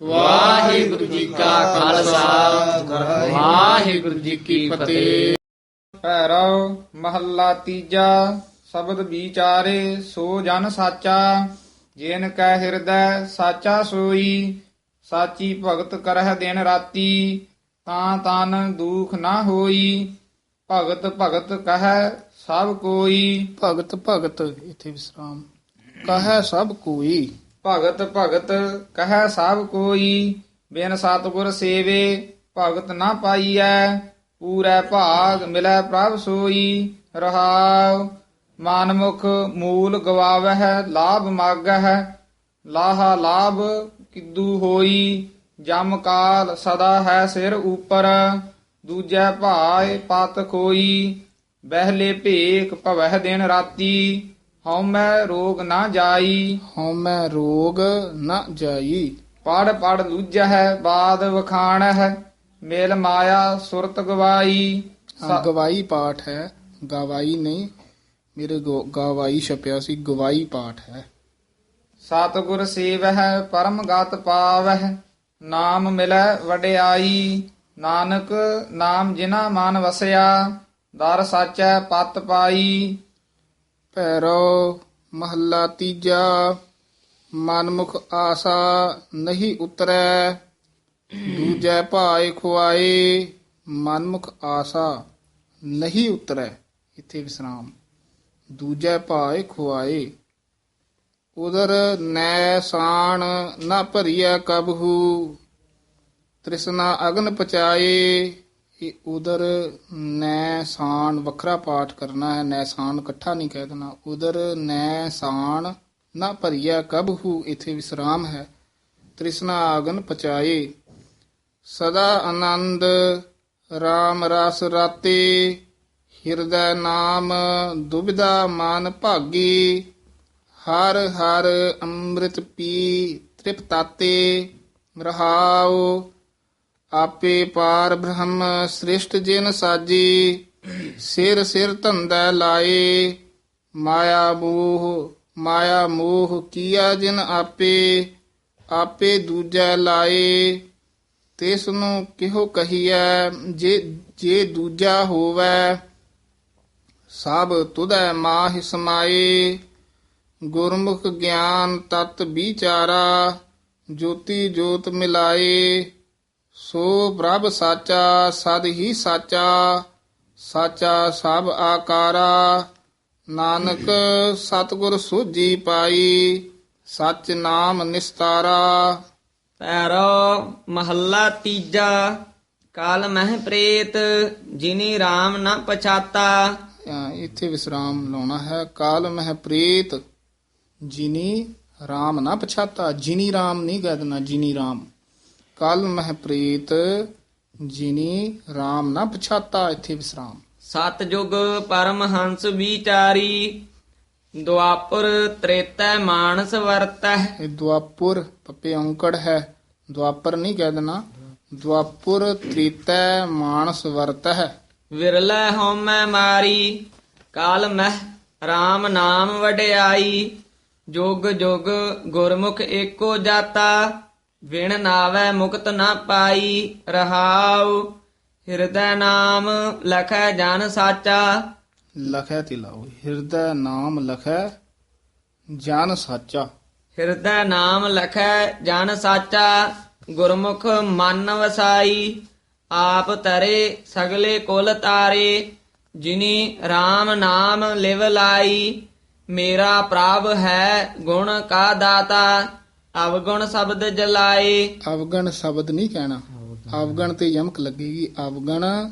ਵਾਹਿਗੁਰੂ ਜੀ ਕਾ ਖਾਲਸਾ। ਵਾਹਿਗੁਰੂ ਜੀ ਕੀ ਫਤਿਹ। ਭੈਰਵ ਮਹੱਲਾ ਤੀਜਾ ਸ਼ਬਦ ਵਿਚਾਰੇ ਸੋ ਜਨ ਸਾਚਾ। ਜਿਨ ਕੈ ਹਿਰਦੈ ਸਾਚਾ ਸੋਈ ਸਾਚੀ ਭਗਤ ਕਰਹਿ ਦਿਨ ਰਾਤੀ। ਤਾਂ ਤਨ ਦੁਖ ਨਾ ਹੋਈ ਭਗਤ ਭਗਤ ਕਹੈ ਸਭ ਕੋਈ। ਭਗਤ ਭਗਤ ਇਥੇ ਵਿਸਰਾਮ। ਕਹੈ ਸਭ ਕੋਈ। ਭਗਤ ਭਗਤ ਕਹੈ ਸਭ ਕੋਈ, ਬਿਨ ਸਤਿਗੁਰ ਸੇਵੇ ਭਗਤ ਨਾ ਪਾਈਐ, ਪੂਰੈ ਭਾਗ ਮਿਲੈ ਪ੍ਰਭ ਸੋਈ, ਰਹਾਉ, ਮਾਨਮੁਖ ਮੂਲ ਗਵਾਵਹਿ, ਲਾਭ ਮਾਗਹਿ, ਲਾਹਾ ਲਾਭ ਕਿਦੂ ਹੋਈ, ਜਮ ਕਾਲ ਸਦਾ ਹੈ ਸਿਰ ਉਪਰ, ਦੂਜੈ ਭਾਏ ਪਤ ਕੋਈ ਬਹਿਲੇ ਭੇਖ ਭਵਹਿ ਦਿਨ ਰਾਤੀ ਹਉਮੈ ਰੋਗ ਨਾ ਜਾਈ। ਹਉਮੈ ਰੋਗ ਨ ਜਾਈ। ਪੜ ਪੜ ਲੂਜਹਿ ਬਾਦ ਵਖਾਣਹਿ ਮੇਲ ਮਾਇਆ ਸੁਰਤ ਗਵਾਈ। ਹਾਂ, ਗਵਾਈ ਪਾਠ ਹੈ ਗਵਾਈ ਨਹੀਂ ਮੇਰੇ ਗੋ- ਗਵਾਈ ਛਪਿਆ ਸੀ ਗਵਾਈ ਪਾਠ ਹੈ। ਸਤਿਗੁਰ ਸੇਵਹਿ ਪਰਮ ਗਤ ਪਾਵਹਿ ਨਾਮ ਮਿਲੈ ਵਡਿਆਈ। ਨਾਨਕ ਨਾਮ ਜਿਨਾ ਮਨ ਵਸਿਆ ਦਰ ਸਾਚੈ ਪਤ ਪਾਈ। ਭੈਰੋ ਮਹੱਲਾ ਤੀਜਾ, ਮਨਮੁਖ ਆਸਾ ਨਹੀਂ ਉਤਰੈ। ਦੂਜੈ ਭਾਏ ਖੁਆਏ, ਮਨਮੁਖ ਆਸਾ ਨਹੀਂ ਉਤਰੈ। ਇੱਥੇ ਵਿਸਰਾਮ। ਦੂਜੈ ਭਾਏ ਖੁਆਏ, ਉਦਰ ਨੈ ਸਾਣ ਨਾ ਭਰੀਐ ਕਬਹੂ। ਤ੍ਰਿਸ਼ਨਾ ਅਗਨ ਪਚਾਏ ਇਹ ਉਦਰ ਨੈ ਸਾਣ ਵੱਖਰਾ ਪਾਠ ਕਰਨਾ ਹੈ, ਨੈ ਸਾਣ ਇਕੱਠਾ ਨਹੀਂ ਕਹਿ ਦੇਣਾ। ਉਦਰ ਨੈ ਸਾਣ ਨਾ ਭਰੀਐ ਕਬਹੂ ਇਥੇ ਵਿਸਰਾਮ ਹੈ। ਤ੍ਰਿਸ਼ਨਾ ਆਗਨ ਪਚਾਏ, ਸਦਾ ਆਨੰਦ RAM ਰਸ ਰਾਤੇ, ਹਿਰਦੈ ਨਾਮ ਦੁਬਿਧਾ ਮਨ ਭਾਗੀ, ਹਰ ਹਰ ਅੰਮ੍ਰਿਤ ਪੀ ਤ੍ਰਿਪਤਾਤੇ, ਰਹਾਉ ਆਪੇ ਪਾਰ ਬ੍ਰਹਮ ਸ੍ਰਿਸ਼ਟ ਜਿਨ ਸਾਜੀ, ਸਿਰ ਸਿਰ ਧੰਦਾ ਲਾਏ। ਮਾਇਆ ਮੋਹ ਮਾਇਆ ਮੋਹ ਕੀਆ ਜਿਨ ਆਪੇ ਆਪੇ ਦੂਜੈ ਲਾਏ। ਤਿਸ ਨੂੰ ਕਿਹੋ ਕਹੀਐ, ਜੇ ਜੇ ਦੂਜਾ ਹੋਵੈ, ਸਭ ਤੁਧੈ ਮਾਹਿ ਸਮਾਏ। ਗੁਰਮੁਖ ਗਿਆਨ ਤਤ ਵਿਚਾਰਾ, ਜੋਤੀ ਜੋਤ ਮਿਲਾਏ। ਸੋ ਪ੍ਰਭ ਸਾਚਾ ਸਦ ਹੀ ਸਾਚਾ ਸਾਚਾ ਸਭ ਆਕਾਰਾ। ਨਾਨਕ ਸਤਿਗੁਰ ਸੋਜੀ ਪਾਈ ਸਚ ਨਾਮ ਨਿਸਤਾਰਾ। ਪੈਰੋ ਮਹੱਲਾ ਤੀਜਾ ਕਾਲ ਮਹਿ ਪ੍ਰੇਤ ਜਿਨੀ RAM ਨਾ ਪਛਾਤਾ। ਇੱਥੇ ਵਿਸਰਾਮ ਲਾਉਣਾ ਹੈ। ਕਾਲ ਮਹਿ ਪ੍ਰੀਤ ਜਿਨੀ RAM ਨਾ ਪਛਾਤਾ। ਜਿਨੀ RAM ਨਹੀਂ ਦੇਣਾ ਜਿਨੀ RAM ਕਾਲ ਮਹਿ ਪ੍ਰੀਤ ਜਿਨੀ RAM ਨਾ ਪਛਾਤਾ ਇੱਥੇ ਵਿਸਰਾਮ। ਸਤ ਜੁਗ ਪਰਮ ਹੰਸ ਵਿਚਾਰੀ ਦੁਆਪੁਰ ਤ੍ਰੇਤੈ ਮਾਨਸ ਵਰਤੈ ਇਹ ਦੁਆਪੁਰ ਪੱਪੇ ਔਂਕੜ ਹੈ ਦੁਆਪਰ ਨਹੀਂ ਕਹਿ ਦੇਣਾ। ਦੁਆਪੁਰ ਤ੍ਰੀਤੈ ਮਾਨਸ ਵਰਤ ਹੈ ਵਿਰਲੇ ਹਉਮੈ ਮਾਰੀ ਕਾਲ ਮਹਿ RAM ਨਾਮ ਵਡਿਆਈ। ਜੁਗ ਜੁਗ ਗੁਰਮੁਖ ਏਕੋ ਜਾਤਾ ਵਿਣ ਨਾਵੈ ਮੁਕਤ ਨਾ ਪਾਈ ਰਹਾਉ ਹਿਰਦੈ ਨਾਮ ਲਖੈ ਜਨ ਸਾਚਾ। ਲਖੈ ਤੇ ਲਾਓ ਹਿਰਦੈ ਨਾਮ ਲਖੈ ਜਨ ਸਾਚਾ। ਹਿਰਦੈ ਨਾਮ ਲਖੈ ਜਨ ਸਾਚਾ ਗੁਰਮੁਖ ਮਨ ਵਸਾਈ ਆਪ ਤਰੇ ਸਗਲੇ ਕੁਲ ਤਾਰੇ ਜਿਨੀ RAM ਨਾਮ ਲਿਵ ਲਾਈ ਮੇਰਾ ਪ੍ਰਭ ਹੈ ਗੁਣ ਕਾ ਦਾਤਾ। ਅਵਗੁਣ ਸ਼ਬਦ ਜਲਾਏ। ਅਵਗਣ ਸ਼ਬਦ ਨਹੀਂ ਕਹਿਣਾ। ਅਵਗਣ ਤੇ ਯਮਕ ਲੱਗੇਗੀ। ਅਵਗਣ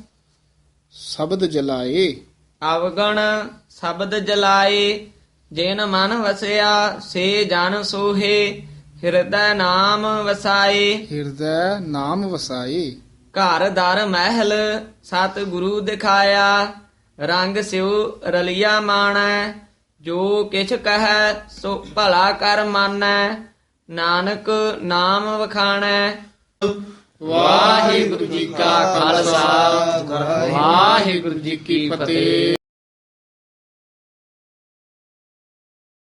ਸ਼ਬਦ ਜਲਾਏ। ਅਵਗਣ ਸ਼ਬਦ ਜਲਾਏ। ਜਿਨ ਮਨ ਵਸਿਆ ਸੇ ਜਨ ਸੋਹੇ। ਹਿਰਦੈ ਨਾਮ ਵਸਾਏ। ਹਿਰਦੈ ਨਾਮ ਵਸਾਏ। ਘਰ ਦਰ ਮਹਿਲ ਸਤ ਗੁਰੂ ਦਿਖਾਇਆ। ਰੰਗ ਸਿਉ ਰਲਿਆ ਮਾਣੈ। ਜੋ ਕਿਛ ਕਹੈ ਸੋ ਭਲਾ ਕਰ ਮਾਨੈ। ਨਾਨਕ ਨਾਮ ਵਖਾਣੈ। ਵਾਹਿਗੁਰੂ ਜੀ ਕਾ ਖਾਲਸਾ। ਵਾਹਿਗੁਰੂ ਜੀ ਕੀ ਫਤਿਹ।